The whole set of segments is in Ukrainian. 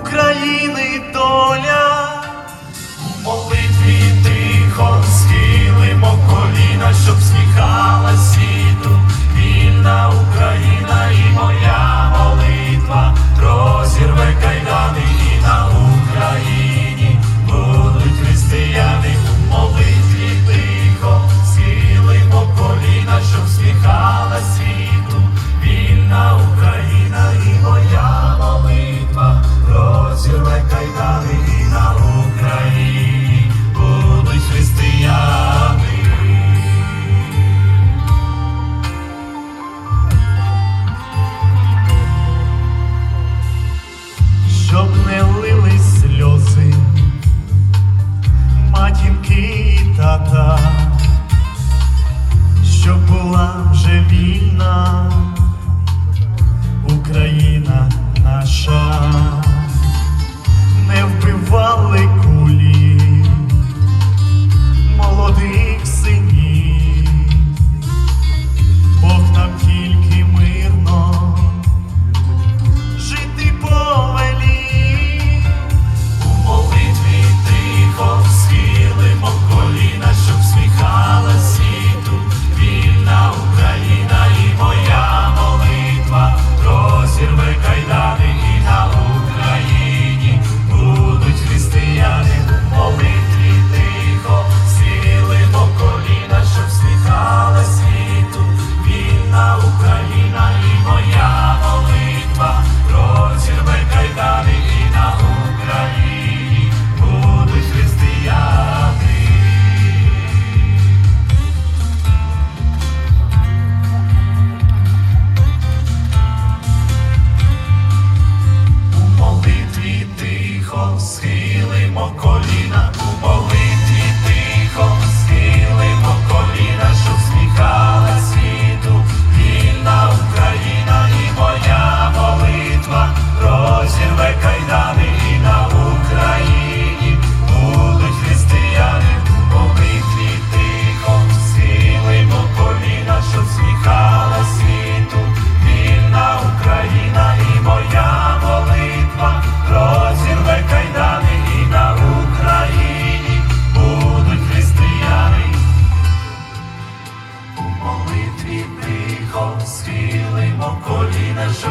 України доля, молитві тихо схилимо коліна, щоб сміхалась. щоб не лились сльози матінки і тата. Україна і моя молитва, розірве кайдани і на Україні будуть християни. У молитві тихо схилимо коліна.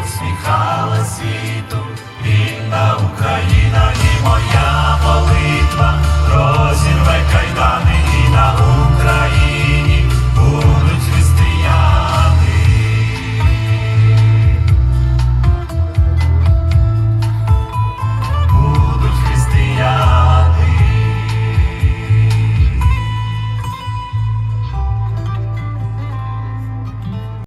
засміхалась.